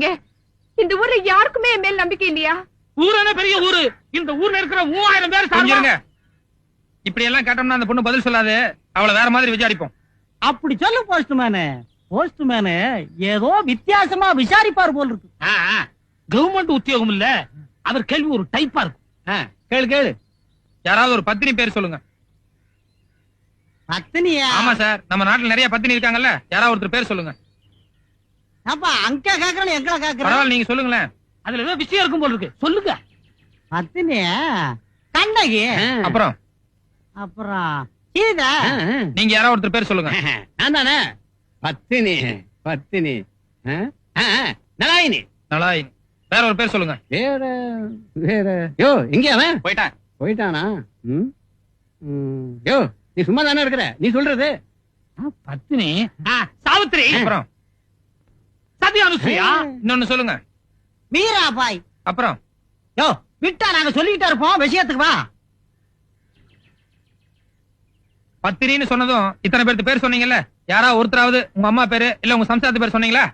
இங்க, இந்த ஊர்ல யாருக்குமே என் மேல் நம்பிக்கை இல்லையா? ஊரான பெரிய ஊரு? இந்த ஊர்ல இருக்கிற மூவாயிரம் பேர் இருங்க. இப்படி எல்லாம் கேட்டோம்னா அந்த பொண்ணு பதில் சொல்லாது. அவளை வேற மாதிரி விசாரிப்போம். அப்படி சொல்லு போஸ்ட்மேனு போஸ்ட்மேனு ஏதோ வித்தியாசமா விசாரிப்பார் போல் இருக்கு. ஆ, ஆ. கவர்மெண்ட் உத்தியோகம் இல்ல. அவர் கேள்வி ஒரு டைப்பா இருக்கும். கேளு கேளு. யாராவது ஒரு பத்தினி பேர் சொல்லுங்க. பத்தினியா? ஆமா சார். நம்ம நாட்டுல நிறைய பத்தினி இருக்காங்கல்ல. யாராவது ஒருத்தர் பேர் சொல்லுங்க. அப்ப அங்க கேக்குறேன் எங்க கேக்குறேன் பரவாயில்ல நீங்க சொல்லுங்களேன். அதுல ஏதோ விஷயம் இருக்கும் போல இருக்கு. சொல்லுங்க. பத்தினியா கண்ணகி. அப்புறம்? அப்புறம் சீதா நீங்க யாராவது ஒருத்தர் பேர் சொல்லுங்க. நான் தானே? பத்தினி பத்தினி. ஆ? ஆ, ஆ, நலாயினி. வேற ஒரு பேர் சொல்லுங்க. வேற வேற. யோ எங்க அவன்? போயிட்டேன். போயிட்டானா? ம்? ம். யோ நீ சும்மா தானே இருக்கிற? நீ சொல்றது. ஆ, பத்னி ஆ, சாவித்திரி. அப்புறம்? சத்யா அனுசுயா இன்னொன்னு சொல்லுங்க. வீராபாய். அப்புறம்? யோ விட்டா நாங்க சொல்லிக்கிட்டே இருப்போம் விஷயத்துக்கு வா. பத்திரின்னு சொன்னதும் இத்தனை பேருக்கு பேர் சொன்னீங்கல்ல? யாராவது ஒருத்தராவது? உங்க அம்மா பேரு? இல்ல உங்க சம்சாரத்து பேர் சொன்னீங்களா?